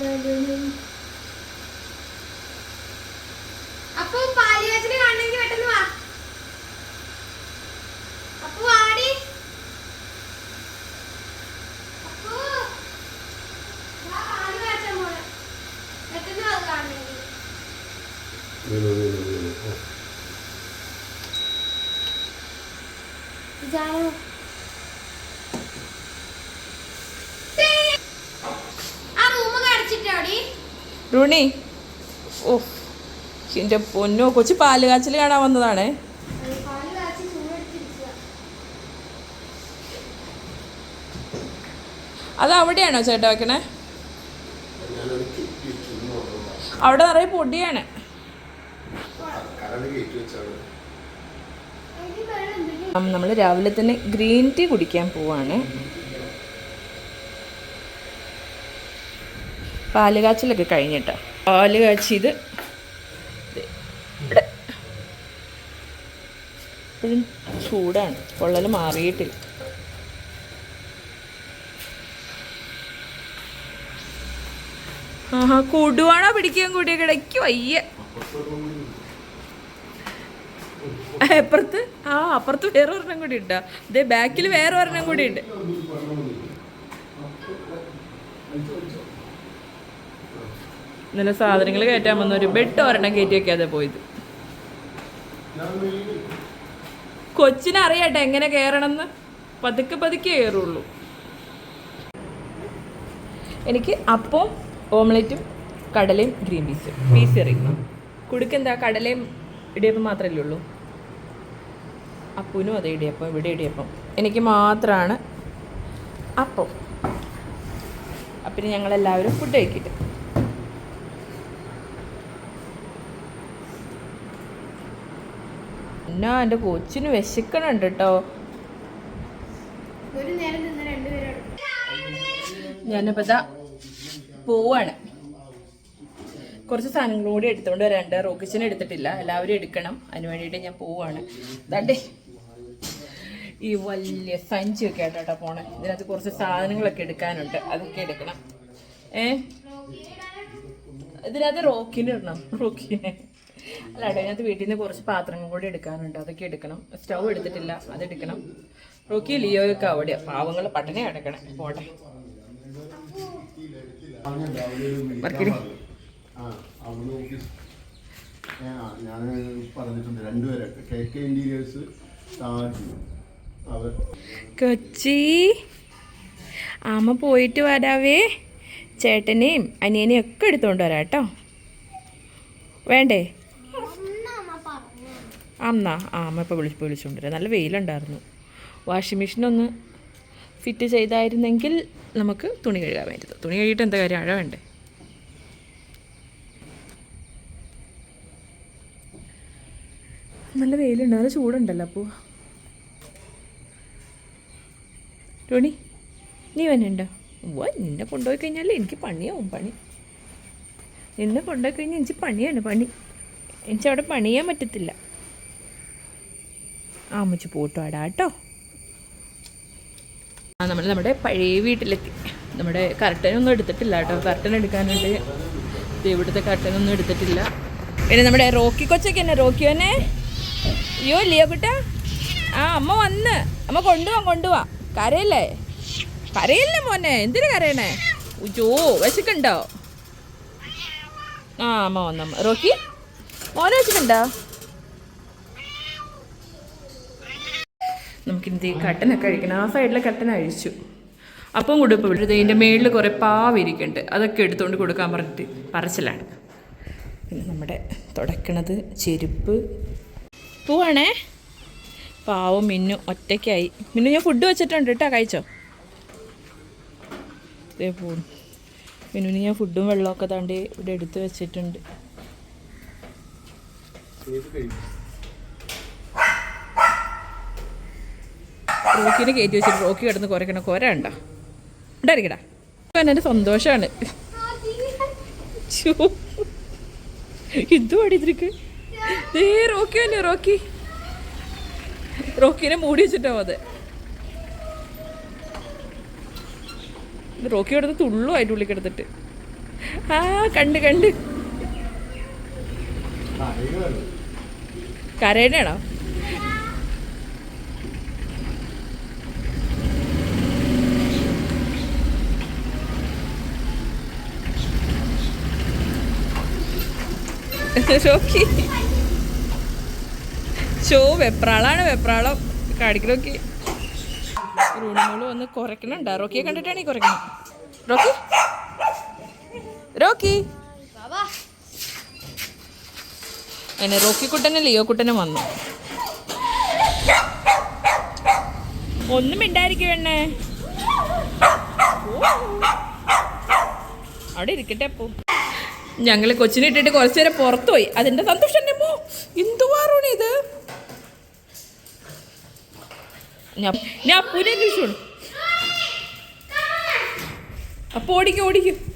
കാതലും അപ്പൊ പാലിയാച്ചിന് കാണണമെങ്കിൽ പെട്ടെന്ന് വാ. അപ്പൊ വാടി. അപ്പു, വാ, പാൽ കാച്ചാൻ പോണെ. പെട്ടെന്ന് വാ കാണണമെങ്കിൽ. വീണു റുണി. ഓ എന്റെ പൊന്നോ കൊച്ചു പാൽ കാച്ചിൽ കാണാൻ വന്നതാണേ. അത് അവിടെയാണോ ചേട്ടാ വെക്കണേ? അവിടെ നിറയെ പൊടിയാണ്. നമ്മൾ രാവിലെ തന്നെ ഗ്രീൻ ടീ കുടിക്കാൻ പോവാണ്. പാൽ കാച്ചിലൊക്കെ കഴിഞ്ഞിട്ട് പാൽ ഇവിടെ. ഇപ്പോഴും ചൂടാണ്. പൊള്ളൽ മാറിയിട്ടില്ല. ആഹാ കൂടുവാണോ പിടിക്കാൻ കൂടിയ? കിടയ്ക്ക് വയ്യ. അപ്പുറത്ത് ആ അപ്പുറത്ത് വേറെ ഒരെണ്ണം കൂടി ഉണ്ട്. ഇതേ ബാക്കിൽ വേറെ ഒരെണ്ണം കൂടി ഉണ്ട്. ഇന്നലെ സാധനങ്ങൾ കയറ്റാൻ വന്ന ഒരു ബെഡ് ഒരെണ്ണം കയറ്റി വെക്കാതെ പോയത്. കൊച്ചിനെ അറിയട്ടെ എങ്ങനെ കയറണമെന്ന്. പതുക്കെ പതുക്കെ കയറുള്ളൂ. എനിക്ക് അപ്പവും ഓംലെറ്റും കടലയും ഗ്രീൻ പീസും പീസ് എറിയുന്നു കുടുക്കെന്താ കടലയും ഇടിയപ്പം മാത്രമല്ലേ ഉള്ളൂ? അപ്പൂനും അതെ ഇടിയപ്പം ഇവിടെ ഇടിയപ്പം. എനിക്ക് മാത്രമാണ് അപ്പം അപ്പം ഞങ്ങളെല്ലാവരും ഫുഡ് കഴിക്കട്ടെ. എന്നാ എന്റെ കൊച്ചിന് വിശക്കണുണ്ട് കേട്ടോ ഞാനിപ്പോൾ ഇതാ പോവാണ്. കുറച്ച് സാധനങ്ങളും കൂടി എടുത്തുകൊണ്ട് വരാനുണ്ട് റോക്കിച്ചിനെ എടുത്തിട്ടില്ല. എല്ലാവരും എടുക്കണം. അതിന് വേണ്ടിയിട്ട് ഞാൻ പോവാണ്. ഇതാണ്ടേ. ഈ വലിയ സഞ്ചിയൊക്കെ ആയിട്ട് കേട്ടോ പോണേ. ഇതിനകത്ത് കുറച്ച് സാധനങ്ങളൊക്കെ എടുക്കാനുണ്ട്. അതൊക്കെ എടുക്കണം. ഏ? ഇതിനകത്ത് റോക്കിന് ഇടണം. റോക്കിനെ. അല്ല അതിനകത്ത് വീട്ടിൽ നിന്ന് കുറച്ച് പാത്രങ്ങൾ കൂടി എടുക്കാനുണ്ട്. അതൊക്കെ എടുക്കണം. സ്റ്റൗ എടുത്തിട്ടില്ല. അതെടുക്കണം റോക്കി ലിയോയൊക്കെ അവിടെ പാവങ്ങൾ പട്ടണി കിടക്കണം. പോട്ടെ. ഞാൻ പറഞ്ഞിട്ടുണ്ട്. രണ്ടുപേരെ കെ കെ ഇന്റീരിയേഴ്സ് താജ് അവർ. കൊച്ചി അമ്മ പോയിട്ട് വരാവേ. ചേട്ടനെയും അനിയനെയും ഒക്കെ എടുത്തുകൊണ്ട് വരാം കേട്ടോ. വേണ്ടേ? അമ്മ ആ അമ്മ ഇപ്പോൾ വിളിച്ച് വിളിച്ചുകൊണ്ടിരുന്നത് നല്ല വെയിലുണ്ടായിരുന്നു. വാഷിംഗ് മെഷീനൊന്ന് ഫിറ്റ് ചെയ്തായിരുന്നെങ്കിൽ നമുക്ക് തുണി കഴുകാമായിരുന്നു. തുണി കഴുകിയിട്ട് എന്താ കാര്യം? അഴ വേണ്ടേ? നല്ല വെയിലുണ്ട്. നല്ല ചൂടുണ്ടല്ലോ അപ്പോൾ ടോണി നീ വന്നുണ്ടോ ഓ നിന്നെ കൊണ്ടുപോയി കഴിഞ്ഞാൽ എനിക്ക് പണിയാവും പണി. നിന്നെ കൊണ്ടുപോയി കഴിഞ്ഞാൽ എനിക്ക് പണിയാണ് പണി. എനിക്ക് അവിടെ പണിയാൻ പറ്റത്തില്ല. അമ്മച്ച് പോട്ടുവാടാ കേട്ടോ. നമ്മൾ നമ്മുടെ പഴയ വീട്ടിലെത്തി. നമ്മുടെ കർട്ടനൊന്നും എടുത്തിട്ടില്ല കേട്ടോ. കർട്ടൻ എടുക്കാനായിട്ട് ഇവിടുത്തെ കർട്ടനൊന്നും എടുത്തിട്ടില്ല. പിന്നെ നമ്മുടെ റോക്കി കൊച്ചൊക്കെ തന്നെ റോക്കി തന്നെ അയ്യോ ഇല്ലയോ കുട്ട. ആ അമ്മ വന്ന്. അമ്മ കൊണ്ടുപോവാ കൊണ്ടുപോവാ കരയല്ലേ? കരയില്ലേ മോനെ? എന്തിനു കരയണേ? ഉജോ വിശക്കുണ്ടോ ആ അമ്മ വന്നമ്മ റോക്കി? മോനെ വിശക്കുണ്ടോ നമുക്കിനി ഈ കട്ടനൊക്കെ അഴിക്കണം. ആ സൈഡിലെ കട്ടൻ അഴിച്ചു. അപ്പം കൊടുപ്പ് വിട്ടത് ഇതിന്റെ മേളിൽ കുറേ പാവിരിക്കുന്നുണ്ട് അതൊക്കെ എടുത്തുകൊണ്ട് കൊടുക്കാൻ പറഞ്ഞിട്ട് പറച്ചിലാണ്. പിന്നെ നമ്മുടെ തുടക്കണത് ചെരുപ്പ്. പോവാണേ? പാവം മിന്നു ഒറ്റയ്ക്കായി. മിന്നു ഞാൻ ഫുഡ് വെച്ചിട്ടുണ്ട് കേട്ടോ. കഴിച്ചോ? ഇതേ പൂ മിന്നു ഞാൻ ഫുഡും വെള്ളമൊക്കെ താണ്ടി ഇവിടെ എടുത്ത് വെച്ചിട്ടുണ്ട്. റോക്കിനെ കയറ്റി വെച്ചിട്ട് റോക്കി കിടന്ന് കുറയ്ക്കണ കുര ഉണ്ടോ ഉണ്ടായിരിക്കടാ. എന്റെ സന്തോഷമാണ് ഇതും പാടിത്തിരിക്ക് ദേ റോക്കി തന്നെ റോക്കി? റോക്കിനെ മൂടി വെച്ചിട്ടോ അത്. റോക്കി കിടന്ന് തുള്ളു അതിന്റെ ഉള്ളിൽ കിടന്നിട്ട്. ആ കണ്ട് കണ്ട്. കരയുകയാണ്. രോക്കി ഷോ വെപ്രാളാണ് വെപ്രാളം. കാണിക്കണോക്കി റൂണിമോൾ വന്ന് കുറയ്ക്കണുണ്ട്. റോക്കിയെ കണ്ടിട്ടാണ് ഈ കുറയ്ക്കണം റോക്കി? റോക്കി? അങ്ങനെ റോക്കി കുട്ടനും ലിയോ കുട്ടനും വന്നു. ഒന്നും ഇണ്ടായിരിക്കും എണ്ണേ അവിടെ ഇരിക്കട്ടെ അപ്പോ. ഞങ്ങൾ കൊച്ചിനെ ഇട്ടിട്ട് കുറച്ചു നേരം പുറത്തു പോയി അതിന്റെ സന്തോഷം എന്റെ ഇത്? ഞാൻ ഞാൻ അപ്പൊ ഓടിക്കും ഓടിക്കും.